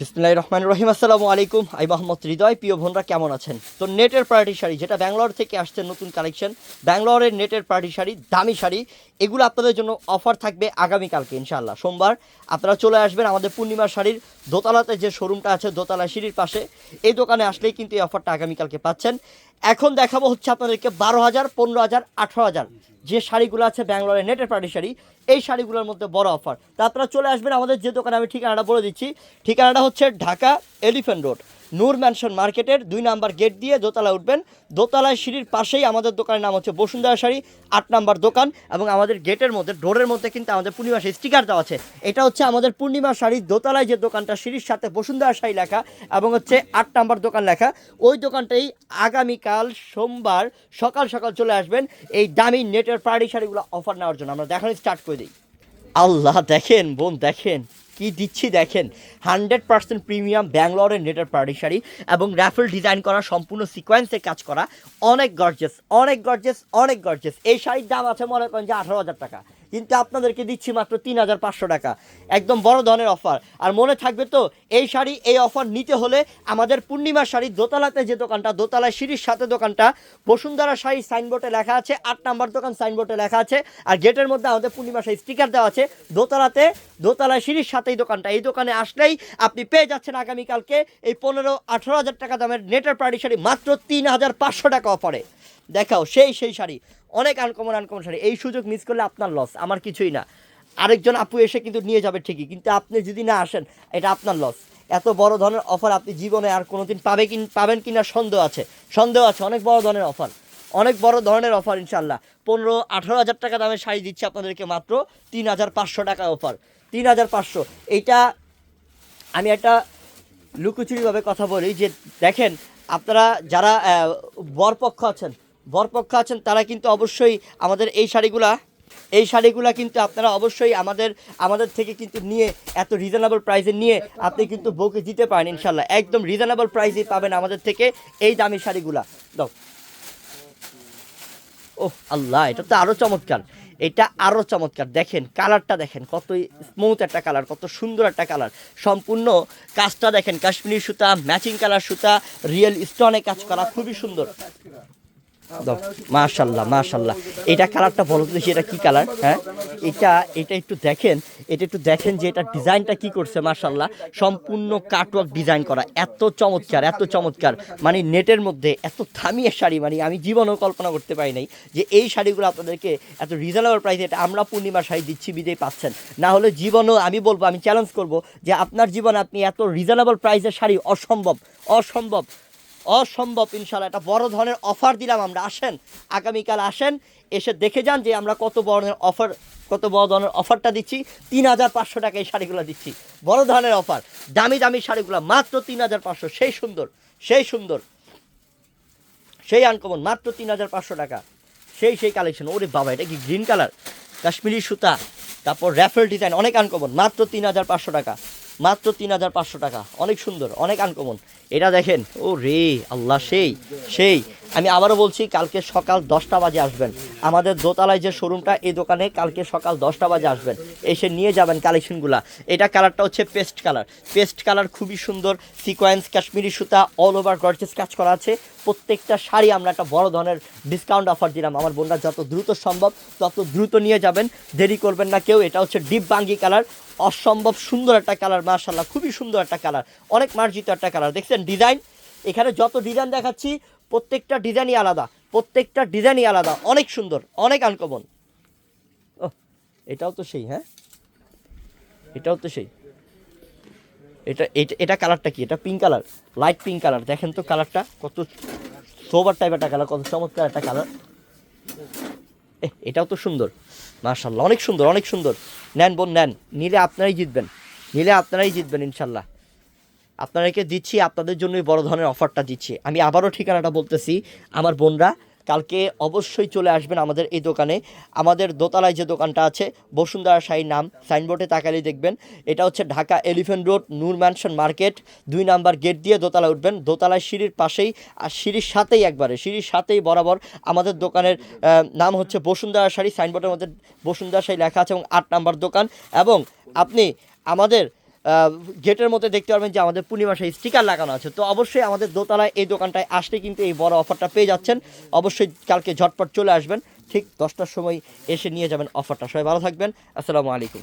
বিসমুল্লাহ রহমান রহিম। আসসালামু আলাইকুম আই মোহাম্মদ হৃদয়। প্রিয় বোনরা, কেমন আছেন? তো নেটের পার্টি শাড়ি, যেটা ব্যাঙ্গালোর থেকে আসছে নতুন কালেকশন, ব্যাঙ্গালোরের নেটের পার্টি শাড়ি, দামি শাড়ি, এগুলো আপনাদের জন্য অফার থাকবে আগামীকালকে, ইনশাআল্লাহ। সোমবার আপনারা চলে আসবেন আমাদের পূর্ণিমা শাড়ির দোতলাতে, যে শোরুমটা আছে দোতলা সিঁড়ির পাশে। এই দোকানে আসলেই কিন্তু এই অফারটা আগামীকালকে পাচ্ছেন। এখন দেখাবো হচ্ছে আপনাদেরকে বারো হাজার, পনেরো হাজার, আঠারো হাজার যে শাড়িগুলো আছে ব্যাঙ্গালোরের নেটের পার্টি শাড়ি। এই শাড়িগুলোর মধ্যে বড় অফার। তা আপনারা চলে আসবেন আমাদের যে দোকানে, আমি ঠিকানাটা বলে দিচ্ছি। ঠিকানাটা হচ্ছে Dhaka elephant road. Noor mansion মার্কেটের দুই নাম্বার গেট দিয়ে দোতলা উঠবেন। দোতলায় সিঁড়ির পাশেই আমাদের দোকানের নাম হচ্ছে বসুন্ধরা শাড়ি, আট নাম্বার দোকান এবং আমাদের গেটের মধ্যে, ডোরের মধ্যে কিন্তু আমাদের পূর্ণিমা স্টিকার দেওয়া আছে। এটা হচ্ছে আমাদের পূর্ণিমা শাড়ির দোতলায় যে দোকানটা, সিঁড়ির সাথে বসুন্ধরা শাড়ি লেখা এবং হচ্ছে আট নাম্বার দোকান লেখা। ওই দোকানটাই আগামীকাল সোমবার সকাল সকাল চলে আসবেন এই দামি নেটের পার্টি শাড়িগুলো অফার নেওয়ার জন্য। আমরা দেখানো স্টার্ট করে দিই। আল্লাহ দেখেন, বোন দেখেন। কি দিচ্ছি দেখেন, হান্ড্রেড পার্সেন্ট প্রিমিয়াম ব্যাঙ্গালোরের নেটের পার্টি শাড়ি এবং র্যাফেল ডিজাইন করা, সম্পূর্ণ সিকোয়েন্সে কাজ করা, অনেক গর্জেস অনেক গর্জেস অনেক গর্জেস এই শাড়ির দাম আছে মনে করেন যে আঠারো হাজার টাকা। কিন্তু আপনাদেরকে দিচ্ছি মাত্র তিন হাজার পাঁচশো টাকা। একদম বড় ধরনের অফার। আর মনে থাকবে তো, এই শাড়ি, এই অফার নিতে হলে আমাদের পূর্ণিমা শাড়ি, দোতলাতে যে দোকানটা, দোতলায় সিঁড়ির সাথে দোকানটা, বসুন্ধরা শাড়ি সাইনবোর্ডে লেখা আছে, আট নাম্বার দোকান সাইনবোর্ডে লেখা আছে, আর গেটের মধ্যে আমাদের পূর্ণিমা শাড়ি স্টিকার দেওয়া আছে, দোতলাতে, দোতলায় সিঁড়ির সাথেই দোকানটা। এই দোকানে আসলেই আপনি পেয়ে যাচ্ছেন আগামীকালকে এই পনেরো আঠারো হাজার টাকা দামের নেটের পার্টি শাড়ি, মাত্র তিন হাজার পাঁচশো টাকা অফারে। দেখাও, সেই সেই শাড়ি। অনেক আনকমন আনকমন শাড়ি। এই সুযোগ মিস করলে আপনার লস আমার কিছুই না। আরেকজন আপু এসে কিন্তু নিয়ে যাবে ঠিকই, কিন্তু আপনি যদি না আসেন, এটা আপনার লস এত বড় ধরনের অফার আপনি জীবনে আর কোনোদিন পাবে কি পাবেন কি না সন্দেহ আছে। সন্দেহ আছে, অনেক বড় ধরনের অফার অনেক বড় ধরনের অফার ইনশাল্লাহ পনেরো, আঠারো হাজার টাকা দামের শাড়ি দিচ্ছে আপনাদেরকে মাত্র তিন হাজার পাঁচশো টাকা অফার তিন হাজার পাঁচশো। এইটা আমি একটা লুকোচুরিভাবে কথা বলি যে, দেখেন আপনারা যারা বরপক্ষ আছেন বরপক্ষ আছেন, তারা কিন্তু অবশ্যই আমাদের এই শাড়িগুলা এই শাড়িগুলা কিন্তু আপনারা অবশ্যই আমাদের আমাদের থেকে কিন্তু নিয়ে, এত রিজনেবল প্রাইসে নিয়ে আপনি কিন্তু বউকে দিতে পারেন ইনশাল্লাহ একদম রিজনেবল প্রাইসে পাবেন আমাদের থেকে এই দামি শাড়িগুলা। দাও। ও আল্লাহ, এটা তো আরও চমৎকার। এটা আরও চমৎকার। দেখেন, কালারটা দেখেন, কত স্মুথ একটা কালার, কত সুন্দর একটা কালার। সম্পূর্ণ কাজটা দেখেন, কাশ্মীরি সুতা ম্যাচিং কালার সুতা রিয়েল স্টোনে কাজ করা, খুবই সুন্দর। মাশাল্লাহ মাশাল্লাহ। এটা কালারটা বলো তো এটা কি কালার? হ্যাঁ? এটা এটা একটু দেখেন, এটা একটু দেখেন যে এটা ডিজাইনটা কি করছে, মাশাল্লাহ। সম্পূর্ণ কাটওয়ার্ক ডিজাইন করা। এত চমৎকার এত চমৎকার। মানে নেটের মধ্যে এত থামিয়ে শাড়ি মানে আমি জীবনেও কল্পনা করতে পারি নাই যে এই শাড়িগুলো আপনাদেরকে এত রিজনেবল প্রাইসে এটা আমরা পূর্ণিমার শাড়ি দিচ্ছি বিদেই পাচ্ছেন। না হলে জীবনেও আমি বলব, আমি চ্যালেঞ্জ করব যে আপনার জীবনে আপনি এত রিজনেবল প্রাইসের শাড়ি অসম্ভব অসম্ভব। অসম্ভব ইনশাল্লাহ একটা বড় ধরনের অফার দিলাম আমরা। আসেন, আগামীকাল আসেন, এসে দেখে যান যে আমরা কত বড় ধরনের অফার কত বড় ধরনের অফারটা দিচ্ছি। তিন হাজার পাঁচশো টাকা এই শাড়িগুলো দিচ্ছি। বড় ধরনের অফার দামি দামি শাড়িগুলো, মাত্র তিন হাজার পাঁচশো। সেই সুন্দর সেই সুন্দর, সেই আনকমন মাত্র তিন হাজার পাঁচশো টাকা। সেই সেই কালেকশন ওরে বাবা, এটা কি গ্রিন কালার কাশ্মীরি সুতা, তারপর র্যাফেল ডিজাইন অনেক আনকমন মাত্র তিন হাজার পাঁচশো টাকা। মাত্র তিন হাজার পাঁচশো টাকা। অনেক সুন্দর, অনেক আনকমন এটা দেখেন ও রে আল্লাহ, সেই সেই। আমি আবারও বলছি, কালকে সকাল দশটা বাজে আসবেন। আমাদের দোতলায় যে শোরুমটা, এই দোকানে কালকে সকাল দশটা বাজে আসবেন। এসে নিয়ে যাবেন কালেকশনগুলা। এটা কালারটা হচ্ছে পেস্ট কালার। পেস্ট কালার খুবই সুন্দর, সিকোয়েন্স, কাশ্মীরি সুতা অল ওভার গর্জেস কাজ করা আছে। প্রত্যেকটা শাড়ি আমরা একটা বড় ধরনের ডিসকাউন্ট অফার দিলাম। আমার বোনরা যত দ্রুত সম্ভব, তত দ্রুত নিয়ে যাবেন। দেরি করবেন না কেউ, এটা হচ্ছে ডিপ বাঙ্গি কালার। অসম্ভব সুন্দর একটা কালার মার্শাল্লাহ খুবই সুন্দর একটা কালার। অনেক মার্জিত একটা কালার। দেখছেন, ডিজাইন এখানে যত ডিজাইন দেখাচ্ছি, প্রত্যেকটা ডিজাইনই আলাদা, প্রত্যেকটা ডিজাইনই আলাদা, অনেক সুন্দর, অনেক আনকমন এটাও তো সেই হ্যাঁ? এটাও তো সেই। এটা এটা কালারটা কি? এটা pink colour light pink colour দেখেন তো কালারটা কত সোবার টাইপ একটা কালার কত চমৎকার একটা কালার এটাও তো সুন্দর। মার্শাল্লাহ অনেক সুন্দর অনেক সুন্দর। নেন বোন, নেন। নিলে আপনারাই জিতবেন। নিলে আপনারাই জিতবেন ইনশাল্লাহ আপনাদেরকে দিচ্ছি, আপনাদের জন্যই বড় ধরনের অফারটা দিচ্ছি। আমি আবারও ঠিকানাটা বলতেছি, আমার বোনরা, কালকে অবশ্যই চলে আসবেন আমাদের এই দোকানে। আমাদের দোতলায় যে দোকানটা আছে, বসুন্ধরা শাহী নাম, সাইনবোর্ডে তাকালেই দেখবেন। এটা হচ্ছে Dhaka elephant road, Noor mansion market, দুই নাম্বার গেট দিয়ে দোতলা উঠবেন। দোতলায় সিঁড়ির পাশেই, আর সিঁড়ির সাথেই একবারে, সিঁড়ির সাথেই বরাবর আমাদের দোকানের নাম হচ্ছে বসুন্ধরা শাড়ি সাইনবোর্ডের মধ্যে বসুন্ধরা শাড়ি লেখা আছে এবং আট নাম্বার দোকান। এবং আপনি আমাদের গেটের মধ্যে দেখতে পারবেন যে আমাদের পূর্ণিমা স্টিকার লাগানো আছে। তো অবশ্যই আমাদের দোতলায় এই দোকানটায় আসলে কিন্তু এই বড় অফারটা পেয়ে যাচ্ছেন। অবশ্যই কালকে ঝটপট চলে আসবেন। ঠিক দশটার সময় এসে নিয়ে যাবেন অফারটা সবাই ভালো থাকবেন। আসসালামু আলাইকুম।